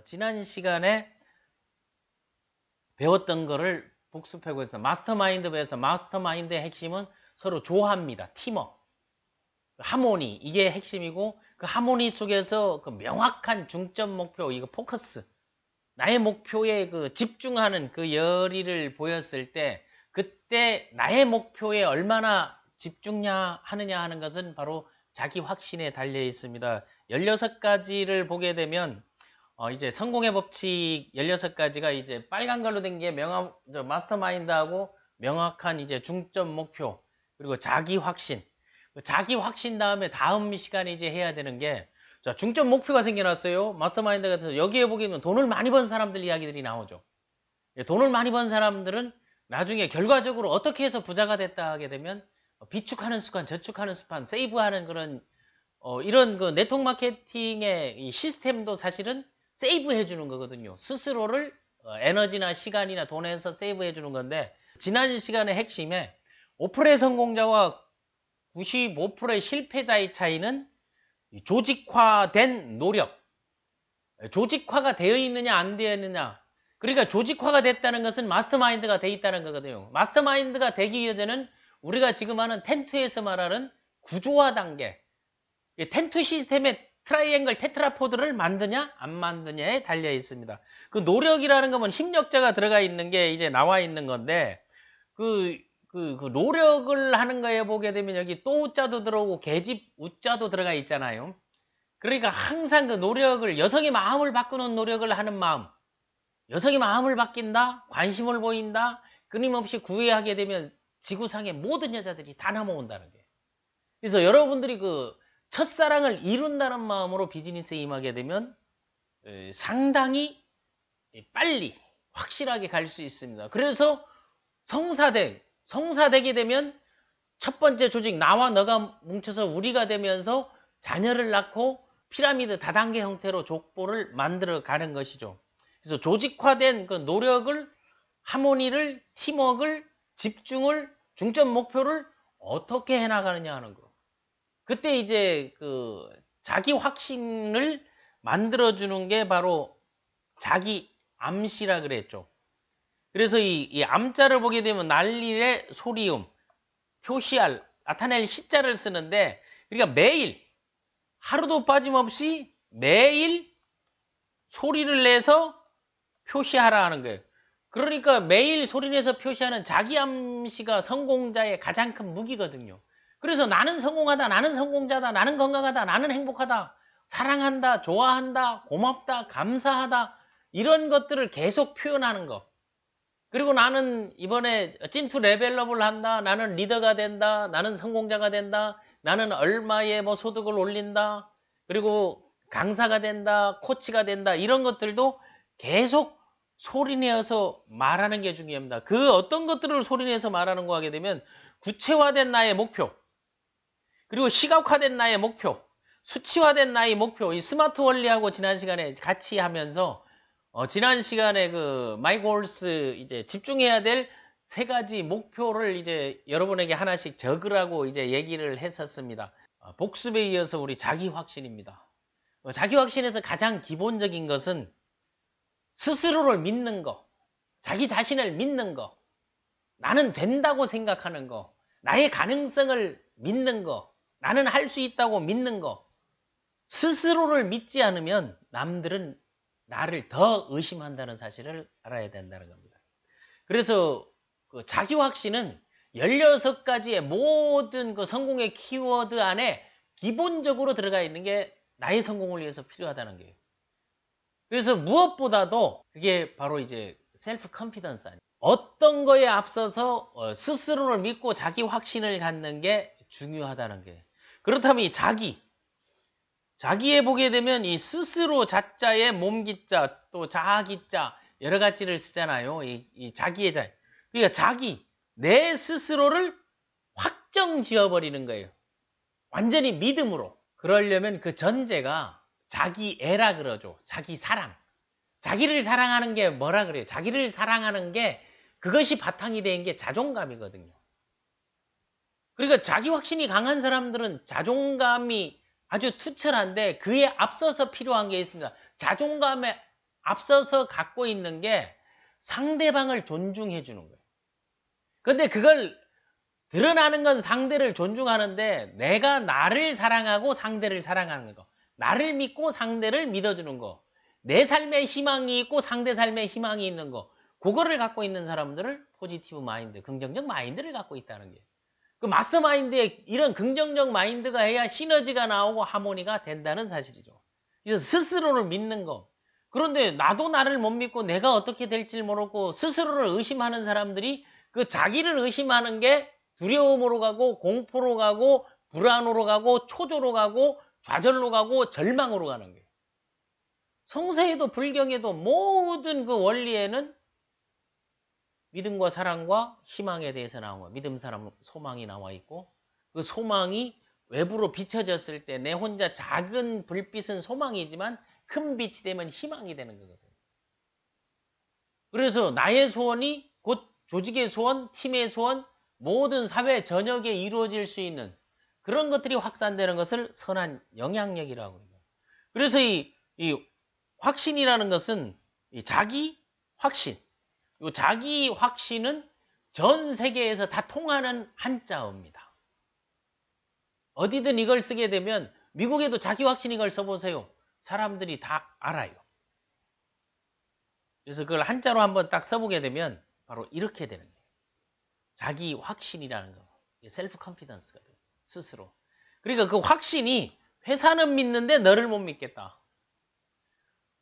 어, 지난 시간에 배웠던 거를 복습하고 있습니다. 마스터마인드 배워서 마스터마인드의 핵심은 서로 조합입니다. 팀워. 하모니 이게 핵심이고 그 하모니 속에서 그 명확한 중점 목표 이거 포커스 나의 목표에 그 집중하는 그 열의를 보였을 때 그때 나의 목표에 얼마나 집중냐 하느냐 하는 것은 바로 자기 확신에 달려 있습니다. 16가지를 보게 되면 어 이제 성공의 법칙 16가지가 이제 빨간 걸로 된 게 명확 마스터마인드하고 명확한 이제 중점 목표 그리고 자기 확신 자기 확신 다음에 다음 시간에 이제 해야 되는 게 자, 중점 목표가 생겨났어요. 마스터마인드 같아서 여기에 보기에는 돈을 많이 번 사람들 이야기들이 나오죠. 예, 돈을 많이 번 사람들은 나중에 결과적으로 어떻게 해서 부자가 됐다 하게 되면 비축하는 습관, 저축하는 습관, 세이브하는 그런 어, 이런 그 네트워크 마케팅의 시스템도 사실은 세이브해 주는 거거든요. 스스로를 어, 에너지나 시간이나 돈에서 세이브해 주는 건데 지난 시간의 핵심에 5%의 성공자와 95%의 실패자의 차이는 조직화된 노력. 조직화가 되어 있느냐 안 되어 있느냐. 그러니까 조직화가 됐다는 것은 마스터마인드가 되어 있다는 거거든요. 마스터마인드가 되기 위해서는 우리가 지금 하는 텐트에서 말하는 구조화 단계. 텐트 시스템의 트라이앵글 테트라포드를 만드냐 안 만드냐에 달려 있습니다. 그 노력이라는 거면 힘력자가 들어가 있는 게 이제 나와 있는 건데 그 그, 그 노력을 하는 거에 보게 되면 여기 또 우자도 들어오고 계집 우자도 들어가 있잖아요. 그러니까 항상 그 노력을 여성의 마음을 바꾸는 노력을 하는 마음 여성의 마음을 바뀐다 관심을 보인다 끊임없이 구애하게 되면 지구상의 모든 여자들이 다 넘어온다는 거예요. 그래서 여러분들이 그 첫사랑을 이룬다는 마음으로 비즈니스에 임하게 되면 상당히 빨리 확실하게 갈 수 있습니다. 그래서 성사대 성사되게 되면 첫 번째 조직 나와 너가 뭉쳐서 우리가 되면서 자녀를 낳고 피라미드 다단계 형태로 족보를 만들어 가는 것이죠. 그래서 조직화된 그 노력을 하모니를 팀워크를 집중을 중점 목표를 어떻게 해나가느냐 하는 거. 그때 이제 그 자기 확신을 만들어주는 게 바로 자기 암시라 그랬죠. 그래서 이, 이 암자를 보게 되면 난리의 소리음, 표시할, 나타낼 시자를 쓰는데, 그러니까 매일, 하루도 빠짐없이 매일 소리를 내서 표시하라 하는 거예요. 그러니까 매일 소리 내서 표시하는 자기 암시가 성공자의 가장 큰 무기거든요. 그래서 나는 성공하다, 나는 성공자다, 나는 건강하다, 나는 행복하다, 사랑한다, 좋아한다, 고맙다, 감사하다, 이런 것들을 계속 표현하는 것. 그리고 나는 이번에 찐투 레벨업을 한다. 나는 리더가 된다. 나는 성공자가 된다. 나는 얼마의 뭐 소득을 올린다. 그리고 강사가 된다. 코치가 된다. 이런 것들도 계속 소리내어서 말하는 게 중요합니다. 그 어떤 것들을 소리내서 말하는 거 하게 되면 구체화된 나의 목표, 그리고 시각화된 나의 목표, 수치화된 나의 목표, 이 스마트 원리하고 지난 시간에 같이 하면서 어, 지난 시간에 그 마이골스 이제 집중해야 될 세 가지 목표를 이제 여러분에게 하나씩 적으라고 이제 얘기를 했었습니다. 어, 복습에 이어서 우리 자기 확신입니다. 어, 자기 확신에서 가장 기본적인 것은 스스로를 믿는 거, 자기 자신을 믿는 거, 나는 된다고 생각하는 거, 나의 가능성을 믿는 거, 나는 할 수 있다고 믿는 거, 스스로를 믿지 않으면 남들은 나를 더 의심한다는 사실을 알아야 된다는 겁니다. 그래서 그 자기 확신은 16가지의 모든 그 성공의 키워드 안에 기본적으로 들어가 있는 게 나의 성공을 위해서 필요하다는 거예요. 그래서 무엇보다도 그게 바로 이제 셀프 컨피던스 아니에요. 어떤 거에 앞서서 어, 스스로를 믿고 자기 확신을 갖는 게 중요하다는 거예요. 그렇다면 이 자기, 자기에 보게 되면 이 스스로 자자의 몸기자 또 자기자 여러 가지를 쓰잖아요. 이, 이 자기의 자. 그러니까 자기 내 스스로를 확정 지어버리는 거예요. 완전히 믿음으로. 그러려면 그 전제가 자기 애라 그러죠. 자기 사랑. 자기를 사랑하는 게 뭐라 그래요? 자기를 사랑하는 게 그것이 바탕이 된 게 자존감이거든요. 그러니까 자기 확신이 강한 사람들은 자존감이 아주 투철한데 그에 앞서서 필요한 게 있습니다. 자존감에 앞서서 갖고 있는 게 상대방을 존중해 주는 거예요. 근데 그걸 드러나는 건 상대를 존중하는데 내가 나를 사랑하고 상대를 사랑하는 거. 나를 믿고 상대를 믿어주는 거. 내 삶에 희망이 있고 상대 삶에 희망이 있는 거. 그거를 갖고 있는 사람들을 포지티브 마인드, 긍정적 마인드를 갖고 있다는 게. 그 마스터 마인드에 이런 긍정적 마인드가 해야 시너지가 나오고 하모니가 된다는 사실이죠. 그래서 스스로를 믿는 거. 그런데 나도 나를 못 믿고 내가 어떻게 될지 모르고 스스로를 의심하는 사람들이 그 자기를 의심하는 게 두려움으로 가고 공포로 가고 불안으로 가고 초조로 가고 좌절로 가고 절망으로 가는 거예요. 성서에도 불경에도 모든 그 원리에는 믿음과 사랑과 희망에 대해서 나온 거예요. 믿음, 사랑, 소망이 나와 있고 그 소망이 외부로 비춰졌을 때 내 혼자 작은 불빛은 소망이지만 큰 빛이 되면 희망이 되는 거거든요. 그래서 나의 소원이 곧 조직의 소원, 팀의 소원, 모든 사회 전역에 이루어질 수 있는 그런 것들이 확산되는 것을 선한 영향력이라고 해요. 그래서 이, 이 확신이라는 것은 이 자기 확신, 이 자기 확신은 전 세계에서 다 통하는 한자어입니다. 어디든 이걸 쓰게 되면 미국에도 자기 확신 이걸 써보세요. 사람들이 다 알아요. 그래서 그걸 한자로 한번 딱 써보게 되면 바로 이렇게 되는 거예요. 자기 확신이라는 거. 셀프 컨피던스가 돼요. 스스로. 그러니까 그 확신이 회사는 믿는데 너를 못 믿겠다.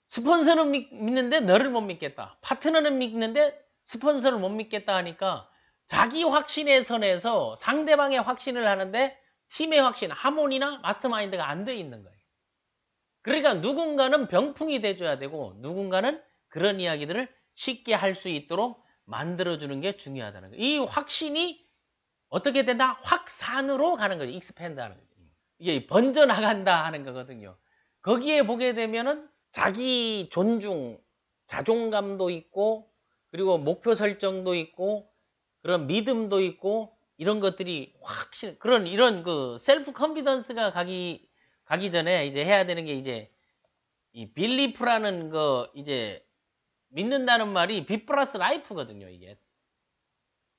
스폰서는 믿, 믿는데 너를 못 믿겠다. 파트너는 믿는데 스폰서를 못 믿겠다 하니까 자기 확신의 선에서 상대방의 확신을 하는데 팀의 확신, 하모니나 마스터마인드가 안 돼 있는 거예요. 그러니까 누군가는 병풍이 돼줘야 되고 누군가는 그런 이야기들을 쉽게 할 수 있도록 만들어주는 게 중요하다는 거예요. 이 확신이 어떻게 된다? 확산으로 가는 거죠. 익스펜드 하는 거죠. 이게 번져나간다 하는 거거든요. 거기에 보게 되면은 자기 존중, 자존감도 있고, 그리고 목표 설정도 있고, 그런 믿음도 있고, 이런 것들이 확실, 그런, 이런 그 셀프 컨피던스가 가기, 가기 전에 이제 해야 되는 게 이제 이 빌리프라는 거 이제 믿는다는 말이 비 플러스 라이프거든요, 이게.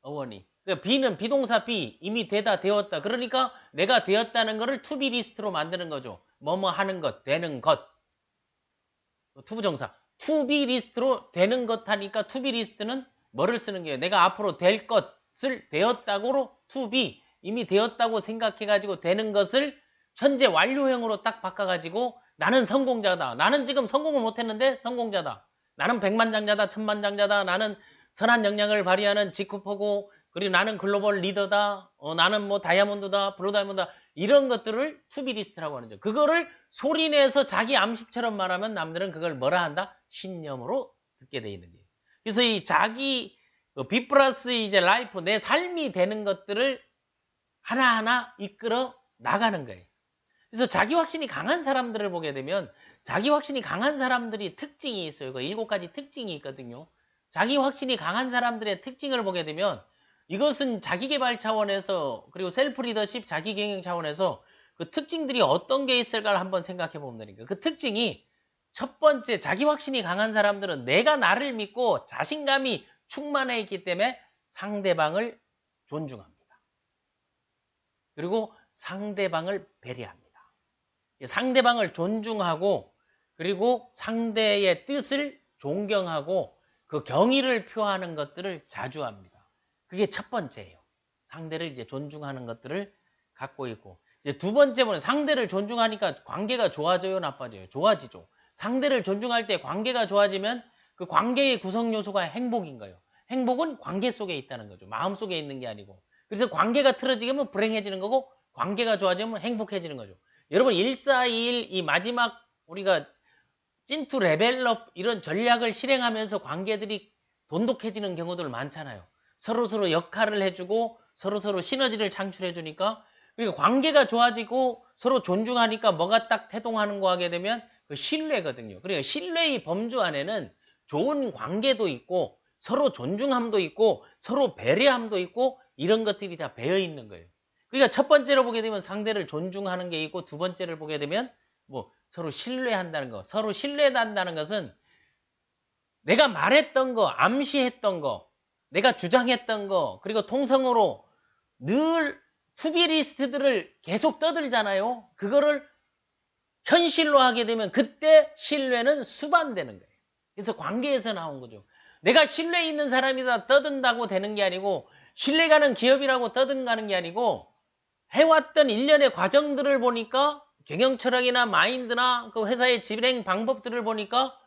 어원이. 그러니까 비는 비동사 비 이미 되다 되었다. 그러니까 내가 되었다는 거를 투비 리스트로 만드는 거죠. 뭐뭐 하는 것, 되는 것. 투부정사. 투비 리스트로 되는 것 하니까 투비 리스트는 뭐를 쓰는 거예요? 내가 앞으로 될 것을 되었다고로 투비 이미 되었다고 생각해가지고 되는 것을 현재 완료형으로 딱 바꿔가지고 나는 성공자다. 나는 지금 성공을 못했는데 성공자다. 나는 백만장자다. 천만장자다. 나는 선한 역량을 발휘하는 지쿠퍼고 그리고 나는 글로벌 리더다. 어, 나는 뭐 다이아몬드다. 블루 다이아몬드다. 이런 것들을 투비 리스트라고 하는 거죠. 그거를 소리내서 자기 암식처럼 말하면 남들은 그걸 뭐라 한다? 신념으로 듣게 돼 있는 거예요. 그래서 이 자기 비 플러스 이제 라이프 내 삶이 되는 것들을 하나하나 이끌어 나가는 거예요. 그래서 자기 확신이 강한 사람들을 보게 되면 자기 확신이 강한 사람들이 특징이 있어요. 그 일곱 가지 특징이 있거든요. 자기 확신이 강한 사람들의 특징을 보게 되면 이것은 자기 개발 차원에서 그리고 셀프 리더십 자기 경영 차원에서 그 특징들이 어떤 게 있을까를 한번 생각해 보면 되니까 그 특징이 첫 번째 자기 확신이 강한 사람들은 내가 나를 믿고 자신감이 충만해 있기 때문에 상대방을 존중합니다. 그리고 상대방을 배려합니다. 상대방을 존중하고 그리고 상대의 뜻을 존경하고 그 경의를 표하는 것들을 자주 합니다. 그게 첫 번째예요. 상대를 이제 존중하는 것들을 갖고 있고 이제 두 번째는 상대를 존중하니까 관계가 좋아져요, 나빠져요? 좋아지죠. 상대를 존중할 때 관계가 좋아지면 그 관계의 구성 요소가 행복인 거예요. 행복은 관계 속에 있다는 거죠. 마음 속에 있는 게 아니고. 그래서 관계가 틀어지면 불행해지는 거고 관계가 좋아지면 행복해지는 거죠. 여러분 1421 이 마지막 우리가 찐투 레벨업 이런 전략을 실행하면서 관계들이 돈독해지는 경우들 많잖아요. 서로서로 역할을 해주고 서로서로 시너지를 창출해주니까 그러니까 관계가 좋아지고 서로 존중하니까 뭐가 딱 태동하는 거 하게 되면 그 신뢰거든요. 그러니까 신뢰의 범주 안에는 좋은 관계도 있고 서로 존중함도 있고 서로 배려함도 있고 이런 것들이 다 배어 있는 거예요. 그러니까 첫 번째로 보게 되면 상대를 존중하는 게 있고 두 번째를 보게 되면 뭐 서로 신뢰한다는 거. 서로 신뢰한다는 것은 내가 말했던 거, 암시했던 거, 내가 주장했던 거, 그리고 통성으로 늘 투비리스트들을 계속 떠들잖아요. 그거를 현실로 하게 되면 그때 신뢰는 수반되는 거예요. 그래서 관계에서 나온 거죠. 내가 신뢰 있는 사람이다 떠든다고 되는 게 아니고 신뢰가는 기업이라고 떠든가는 게 아니고 해왔던 일련의 과정들을 보니까 경영 철학이나 마인드나 그 회사의 진행 방법들을 보니까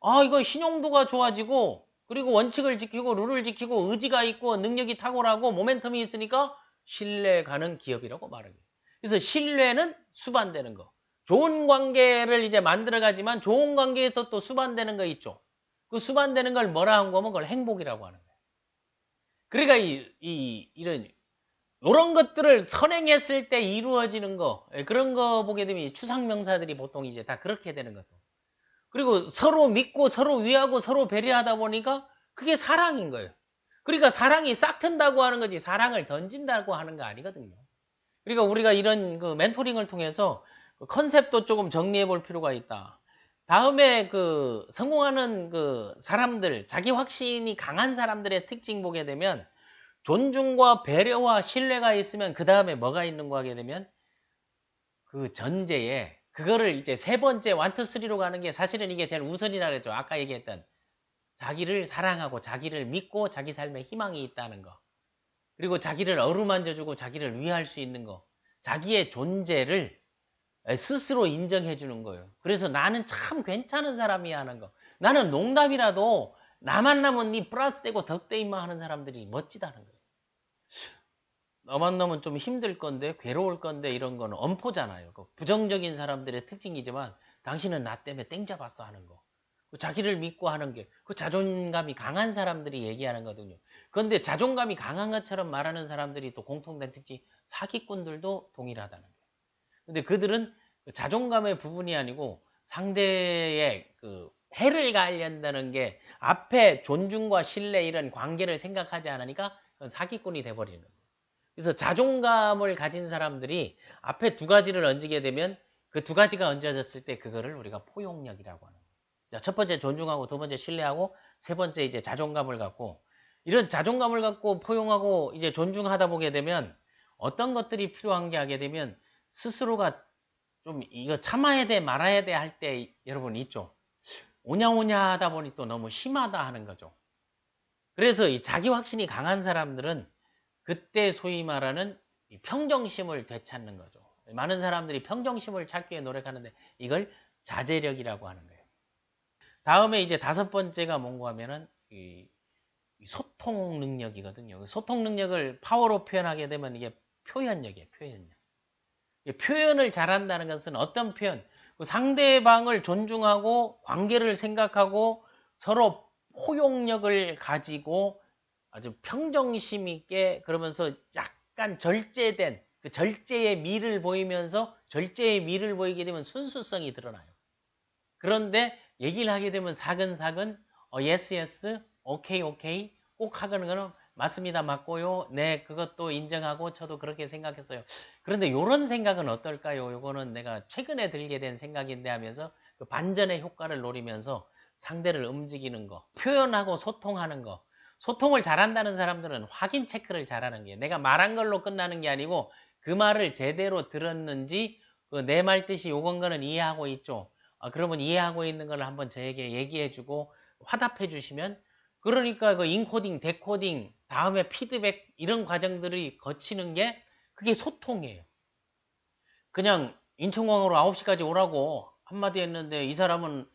아 이거 신용도가 좋아지고 그리고 원칙을 지키고 룰을 지키고 의지가 있고 능력이 탁월하고 모멘텀이 있으니까 신뢰 가는 기업이라고 말합니다. 그래서 신뢰는 수반되는 거. 좋은 관계를 이제 만들어가지만 좋은 관계에서 또 수반되는 거 있죠. 그 수반되는 걸 뭐라 한 거면 그걸 행복이라고 하는 거예요. 그러니까 이, 이 이런 이런 것들을 선행했을 때 이루어지는 거 예, 그런 거 보게 되면 추상명사들이 보통 이제 다 그렇게 되는 거죠. 그리고 서로 믿고 서로 위하고 서로 배려하다 보니까 그게 사랑인 거예요. 그러니까 사랑이 싹 튼다고 하는 거지 사랑을 던진다고 하는 거 아니거든요. 그러니까 우리가 이런 그 멘토링을 통해서 그 컨셉도 조금 정리해 볼 필요가 있다. 다음에 그 성공하는 그 사람들, 자기 확신이 강한 사람들의 특징 보게 되면 존중과 배려와 신뢰가 있으면 그 다음에 뭐가 있는 거 하게 되면 그 전제에 그거를 이제 세 번째 완투 쓰리로 가는 게 사실은 이게 제일 우선이라 그랬죠. 아까 얘기했던 자기를 사랑하고 자기를 믿고 자기 삶에 희망이 있다는 거. 그리고 자기를 어루만져주고 자기를 위할 수 있는 거. 자기의 존재를 스스로 인정해 주는 거예요. 그래서 나는 참 괜찮은 사람이야 하는 거. 나는 농담이라도 나만 나면 니 플러스 되고 덕대임만 하는 사람들이 멋지다는 거예요. 너만 나면 좀 힘들 건데 괴로울 건데 이런 거는 엄포잖아요. 그 부정적인 사람들의 특징이지만 당신은 나 때문에 땡 잡았어 하는 거. 그 자기를 믿고 하는 게 그 자존감이 강한 사람들이 얘기하는 거거든요. 그런데 자존감이 강한 것처럼 말하는 사람들이 또 공통된 특징 사기꾼들도 동일하다는 거예요. 근데 그들은 그 자존감의 부분이 아니고 상대의 그 해를 가하려한다는 게 앞에 존중과 신뢰 이런 관계를 생각하지 않으니까 사기꾼이 돼버리는 거예요. 그래서 자존감을 가진 사람들이 앞에 두 가지를 얹게 되면 그 두 가지가 얹어졌을 때 그거를 우리가 포용력이라고 하는 거예요. 자, 첫 번째 존중하고 두 번째 신뢰하고 세 번째 이제 자존감을 갖고 이런 자존감을 갖고 포용하고 이제 존중하다 보게 되면 어떤 것들이 필요한 게 하게 되면 스스로가 좀 이거 참아야 돼 말아야 돼 할 때 여러분 있죠. 오냐오냐 하다 보니 또 너무 심하다 하는 거죠. 그래서 이 자기 확신이 강한 사람들은 그때 소위 말하는 평정심을 되찾는 거죠. 많은 사람들이 평정심을 찾기 위해 노력하는데 이걸 자제력이라고 하는 거예요. 다음에 이제 다섯 번째가 뭔가 하면은 이 소통 능력이거든요. 소통 능력을 파워로 표현하게 되면 이게 표현력이에요. 표현력. 표현을 잘한다는 것은 어떤 표현? 그 상대방을 존중하고 관계를 생각하고 서로 포용력을 가지고 아주 평정심 있게 그러면서 약간 절제된 그 절제의 미를 보이면서 절제의 미를 보이게 되면 순수성이 드러나요. 그런데 얘기를 하게 되면 사근사근 어, yes, yes, 오케이, 오케이 꼭 하는 거는 맞습니다. 맞고요. 네, 그것도 인정하고 저도 그렇게 생각했어요. 그런데 이런 생각은 어떨까요? 이거는 내가 최근에 들게 된 생각인데 하면서 그 반전의 효과를 노리면서 상대를 움직이는 거, 표현하고 소통하는 거. 소통을 잘한다는 사람들은 확인 체크를 잘하는 게 내가 말한 걸로 끝나는 게 아니고 그 말을 제대로 들었는지 그내말 뜻이 요건 거는 이해하고 있죠. 아, 그러면 이해하고 있는 걸 한번 저에게 얘기해 주고 화답해 주시면 그러니까 그 인코딩, 데코딩, 다음에 피드백 이런 과정들이 거치는 게 그게 소통이에요. 그냥 인천공항으로 9시까지 오라고 한마디 했는데 이 사람은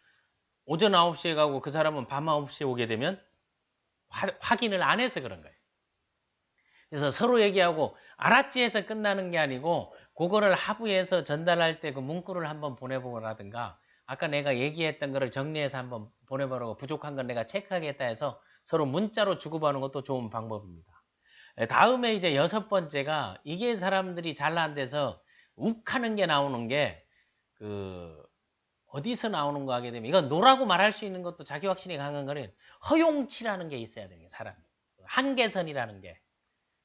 오전 9시에 가고 그 사람은 밤 9시에 오게 되면 화, 확인을 안 해서 그런 거예요. 그래서 서로 얘기하고 알았지 해서 끝나는 게 아니고 그거를 하부해서 전달할 때 그 문구를 한번 보내보라든가 아까 내가 얘기했던 거를 정리해서 한번 보내보라고 부족한 건 내가 체크하겠다 해서 서로 문자로 주고받는 것도 좋은 방법입니다. 예, 다음에 이제 여섯 번째가 이게 사람들이 잘난 데서 욱하는 게 나오는 게 그 어디서 나오는 거 하게 되면 이건 노라고 말할 수 있는 것도 자기 확신이 강한 거는 허용치라는 게 있어야 되는 게 사람이. 한계선이라는 게.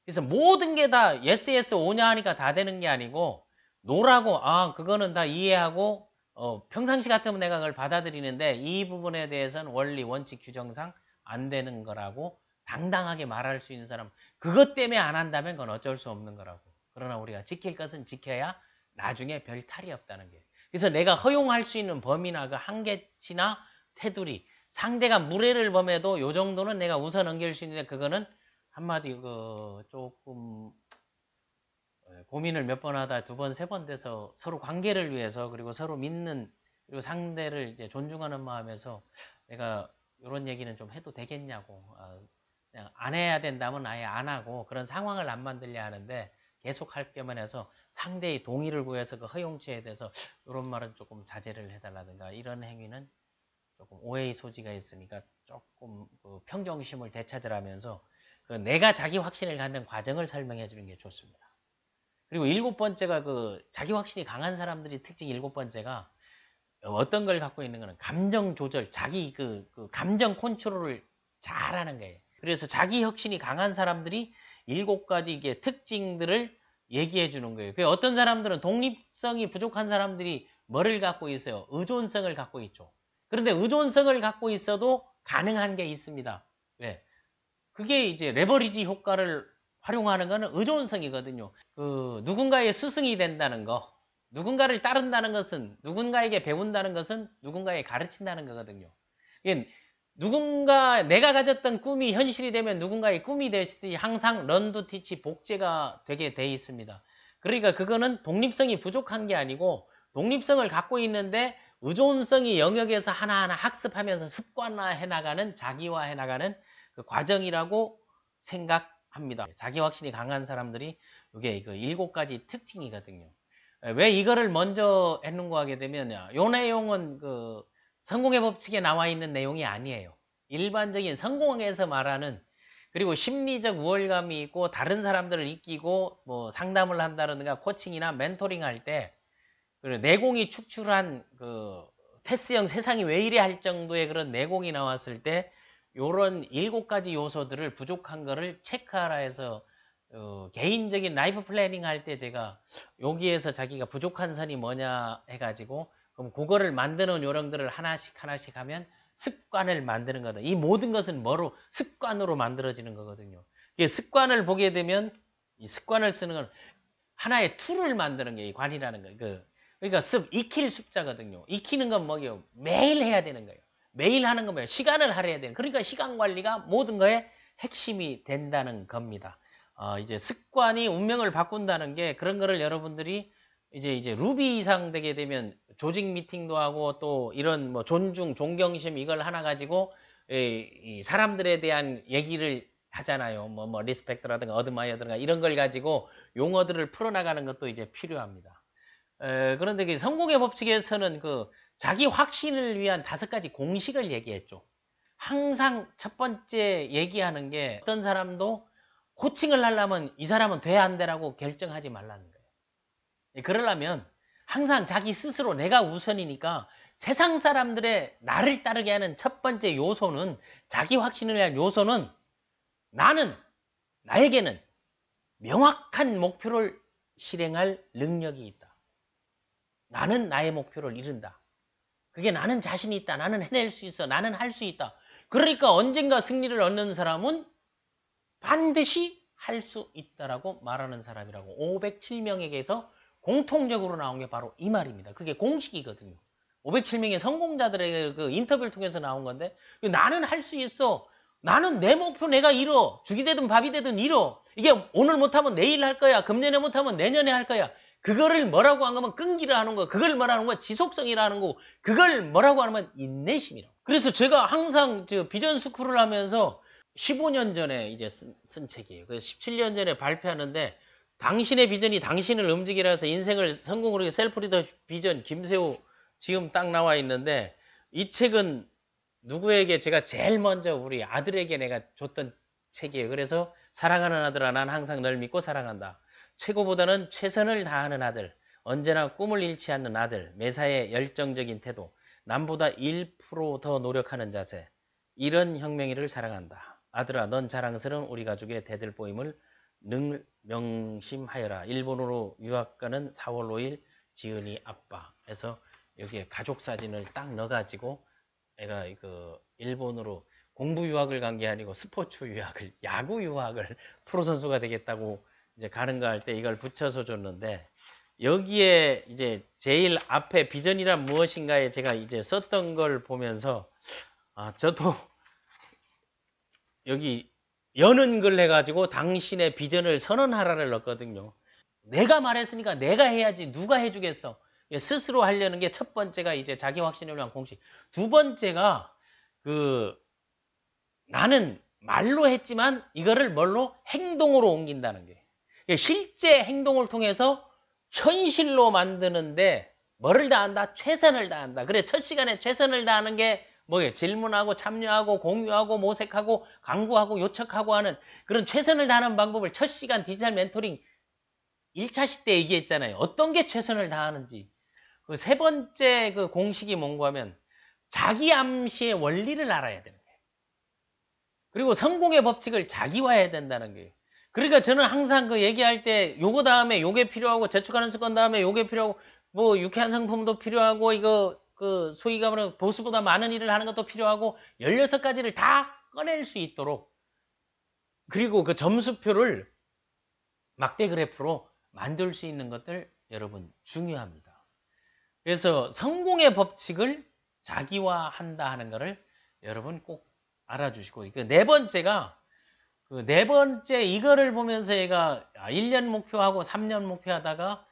그래서 모든 게 다 yes yes 오냐 하니까 다 되는 게 아니고 노라고 아 그거는 다 이해하고 어, 평상시 같으면 내가 그걸 받아들이는데 이 부분에 대해서는 원리 원칙 규정상 안 되는 거라고 당당하게 말할 수 있는 사람 그것 때문에 안 한다면 그건 어쩔 수 없는 거라고. 그러나 우리가 지킬 것은 지켜야 나중에 별 탈이 없다는 게. 그래서 내가 허용할 수 있는 범위나 그 한계치나 테두리 상대가 무례를 범해도 요 정도는 내가 웃어 넘길 수 있는데 그거는 한마디 그 조금 예, 고민을 몇 번 하다 두 번, 세 번 돼서 서로 관계를 위해서 그리고 서로 믿는 그리고 상대를 이제 존중하는 마음에서 내가 이런 얘기는 좀 해도 되겠냐고 아, 그냥 안 해야 된다면 아예 안 하고 그런 상황을 안 만들려 하는데 계속 할 겸만 해서 상대의 동의를 구해서 그 허용치에 대해서 이런 말은 조금 자제를 해달라든가 이런 행위는 조금 오해의 소지가 있으니까 조금 그 평정심을 되찾으라면서 그 내가 자기 확신을 갖는 과정을 설명해 주는 게 좋습니다. 그리고 일곱 번째가 그 자기 확신이 강한 사람들이 특징 일곱 번째가 어떤 걸 갖고 있는 거는 감정 조절, 자기 그, 그 감정 컨트롤을 잘하는 거예요. 그래서 자기 확신이 강한 사람들이 일곱 가지 이게 특징들을 얘기해 주는 거예요. 그 어떤 사람들은 독립성이 부족한 사람들이 뭐를 갖고 있어요? 의존성을 갖고 있죠. 그런데 의존성을 갖고 있어도 가능한 게 있습니다. 왜? 그게 이제 레버리지 효과를 활용하는 거는 의존성이거든요. 그 누군가의 스승이 된다는 거, 누군가를 따른다는 것은 누군가에게 배운다는 것은 누군가에 가르친다는 거거든요. 이게 누군가 내가 가졌던 꿈이 현실이 되면 누군가의 꿈이 되시듯이 항상 런두 티치 복제가 되게 돼 있습니다. 그러니까 그거는 독립성이 부족한 게 아니고 독립성을 갖고 있는데 의존성이 영역에서 하나하나 학습하면서 습관화해 나가는 자기화해 나가는 그 과정이라고 생각합니다. 자기 확신이 강한 사람들이 이게 그 일곱 가지 특징이거든요. 왜 이거를 먼저 했는고 하게 되면요. 요 내용은 그 성공의 법칙에 나와 있는 내용이 아니에요. 일반적인 성공에서 말하는 그리고 심리적 우월감이 있고 다른 사람들을 이기고 뭐 상담을 한다든가 코칭이나 멘토링 할 때 내공이 축출한 그 테스형 세상이 왜 이래 할 정도의 그런 내공이 나왔을 때 요런 일곱 가지 요소들을 부족한 거를 체크하라 해서 어, 개인적인 라이프 플래닝 할 때 제가 여기에서 자기가 부족한 선이 뭐냐 해가지고 그럼 그거를 만드는 요령들을 하나씩 하나씩 하면 습관을 만드는 거다. 이 모든 것은 뭐로 습관으로 만들어지는 거거든요. 이게 습관을 보게 되면 이 습관을 쓰는 건 하나의 툴을 만드는 게 이 관이라는 거예요. 그, 그러니까 습 익힐 습자거든요. 익히는 건 뭐예요? 매일 해야 되는 거예요. 매일 하는 건 뭐예요? 시간을 할애해야 되는. 그러니까 시간 관리가 모든 거에 핵심이 된다는 겁니다. 어, 이제 습관이 운명을 바꾼다는 게 그런 거를 여러분들이 이제 이제 루비 이상 되게 되면 조직 미팅도 하고 또 이런 뭐 존중, 존경심 이걸 하나 가지고 이, 이 사람들에 대한 얘기를 하잖아요. 뭐, 뭐, 리스펙트라든가 어드마이어든가 이런 걸 가지고 용어들을 풀어나가는 것도 이제 필요합니다. 에, 그런데 그 성공의 법칙에서는 그 자기 확신을 위한 다섯 가지 공식을 얘기했죠. 항상 첫 번째 얘기하는 게 어떤 사람도 코칭을 하려면 이 사람은 돼 안 되라고 결정하지 말라는 거예요. 예, 그러려면 항상 자기 스스로 내가 우선이니까 세상 사람들의 나를 따르게 하는 첫 번째 요소는 자기 확신을 위한 요소는 나는 나에게는 명확한 목표를 실행할 능력이 있다. 나는 나의 목표를 이룬다. 그게 나는 자신이 있다. 나는 해낼 수 있어. 나는 할 수 있다. 그러니까 언젠가 승리를 얻는 사람은 반드시 할 수 있다라고 말하는 사람이라고 507명에게서 공통적으로 나온 게 바로 이 말입니다. 그게 공식이거든요. 507명의 성공자들의 그 인터뷰를 통해서 나온 건데 나는 할 수 있어. 나는 내 목표 내가 이뤄. 죽이 되든 밥이 되든 이뤄. 이게 오늘 못하면 내일 할 거야. 금년에 못하면 내년에 할 거야. 그거를 뭐라고 하면 끈기를 하는 거, 그걸 뭐라는 거, 지속성이라는 거, 그걸 뭐라고 하면 인내심이라고. 그래서 제가 항상 저 비전 스쿨을 하면서 15년 전에 이제 쓴, 쓴 책이에요. 그래서 17년 전에 발표하는데 당신의 비전이 당신을 움직이라 해서 인생을 성공으로 셀프 리더 비전 김세호 지금 딱 나와 있는데 이 책은 누구에게 제가 제일 먼저 우리 아들에게 내가 줬던 책이에요. 그래서 사랑하는 아들아 난 항상 널 믿고 사랑한다. 최고보다는 최선을 다하는 아들, 언제나 꿈을 잃지 않는 아들, 매사에 열정적인 태도, 남보다 1%더 노력하는 자세, 이런 혁명이를 사랑한다. 아들아, 넌 자랑스러운 우리 가족의 대들보임을 능 명심하여라. 일본으로 유학 가는 4월 5일 지은이 아빠. 해서 여기에 가족 사진을 딱 넣어가지고 내가 그 일본으로 공부 유학을 간 게 아니고 스포츠 유학을 야구 유학을 프로 선수가 되겠다고 이제 가는 거할때 이걸 붙여서 줬는데 여기에 이제 제일 앞에 비전이란 무엇인가에 제가 이제 썼던 걸 보면서 아 저도 여기 여는 글 해가지고 당신의 비전을 선언하라를 넣었거든요. 내가 말했으니까 내가 해야지 누가 해주겠어. 스스로 하려는 게 첫 번째가 이제 자기 확신을 위한 공식. 두 번째가 그 나는 말로 했지만 이거를 뭘로 행동으로 옮긴다는 게. 실제 행동을 통해서 현실로 만드는데 뭐를 다한다? 최선을 다한다. 그래 첫 시간에 최선을 다하는 게 뭐예요? 질문하고 참여하고 공유하고 모색하고 강구하고 요청하고 하는 그런 최선을 다하는 방법을 첫 시간 디지털 멘토링 1차 시때 얘기했잖아요. 어떤 게 최선을 다하는지. 그 세 번째 그 공식이 뭔가 하면 자기 암시의 원리를 알아야 되는 거예요. 그리고 성공의 법칙을 자기화해야 된다는 거예요. 그러니까 저는 항상 그 얘기할 때 요거 다음에 요게 필요하고 저축하는 습관 다음에 요게 필요하고 뭐 유쾌한 상품도 필요하고 이거 그 소위가 말하는 보수보다 많은 일을 하는 것도 필요하고 16가지를 다 꺼낼 수 있도록 그리고 그 점수표를 막대 그래프로 만들 수 있는 것들 여러분 중요합니다. 그래서 성공의 법칙을 자기화한다 하는 것을 여러분 꼭 알아주시고 그 네 번째가 그 네 번째 이거를 보면서 얘가 1년 목표하고 3년 목표하다가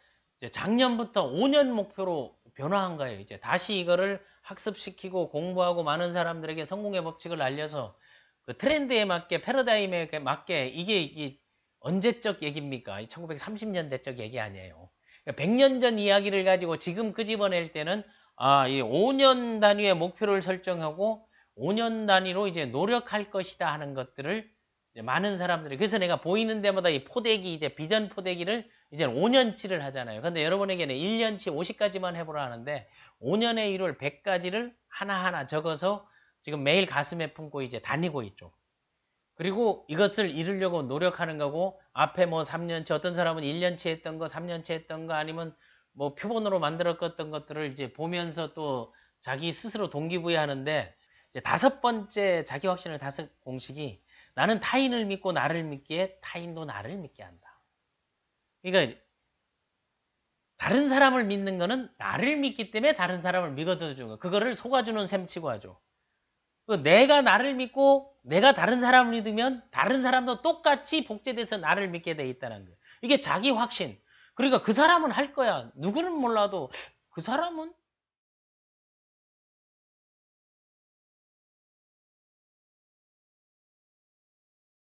작년부터 5년 목표로 변화한 거예요. 이제 다시 이거를 학습시키고 공부하고 많은 사람들에게 성공의 법칙을 알려서 그 트렌드에 맞게 패러다임에 맞게 이게, 이게 언제적 얘기입니까? 1930년대적 얘기 아니에요. 100년 그러니까 전 이야기를 가지고 지금 끄집어낼 때는 아, 이 5년 단위의 목표를 설정하고 5년 단위로 이제 노력할 것이다 하는 것들을 많은 사람들이 그래서 내가 보이는 데마다 이 포대기 이제 비전 포대기를 이제 5년치를 하잖아요. 근데 여러분에게는 1년치 50가지만 해보라 하는데 5년의 일을 100가지를 하나하나 적어서 지금 매일 가슴에 품고 이제 다니고 있죠. 그리고 이것을 이루려고 노력하는 거고 앞에 뭐 3년치 어떤 사람은 1년치 했던 거 3년치 했던 거 아니면 뭐 표본으로 만들었던 것들을 이제 보면서 또 자기 스스로 동기부여하는데 다섯 번째 자기 확신을 다섯 공식이 나는 타인을 믿고 나를 믿기에 타인도 나를 믿게 한다. 그러니까 다른 사람을 믿는 거는 나를 믿기 때문에 다른 사람을 믿어주는 거. 그거를 속아주는 셈치고 하죠. 그 내가 나를 믿고 내가 다른 사람을 믿으면 다른 사람도 똑같이 복제돼서 나를 믿게 돼 있다는 거예요. 이게 자기 확신. 그러니까 그 사람은 할 거야. 누구는 몰라도 그 사람은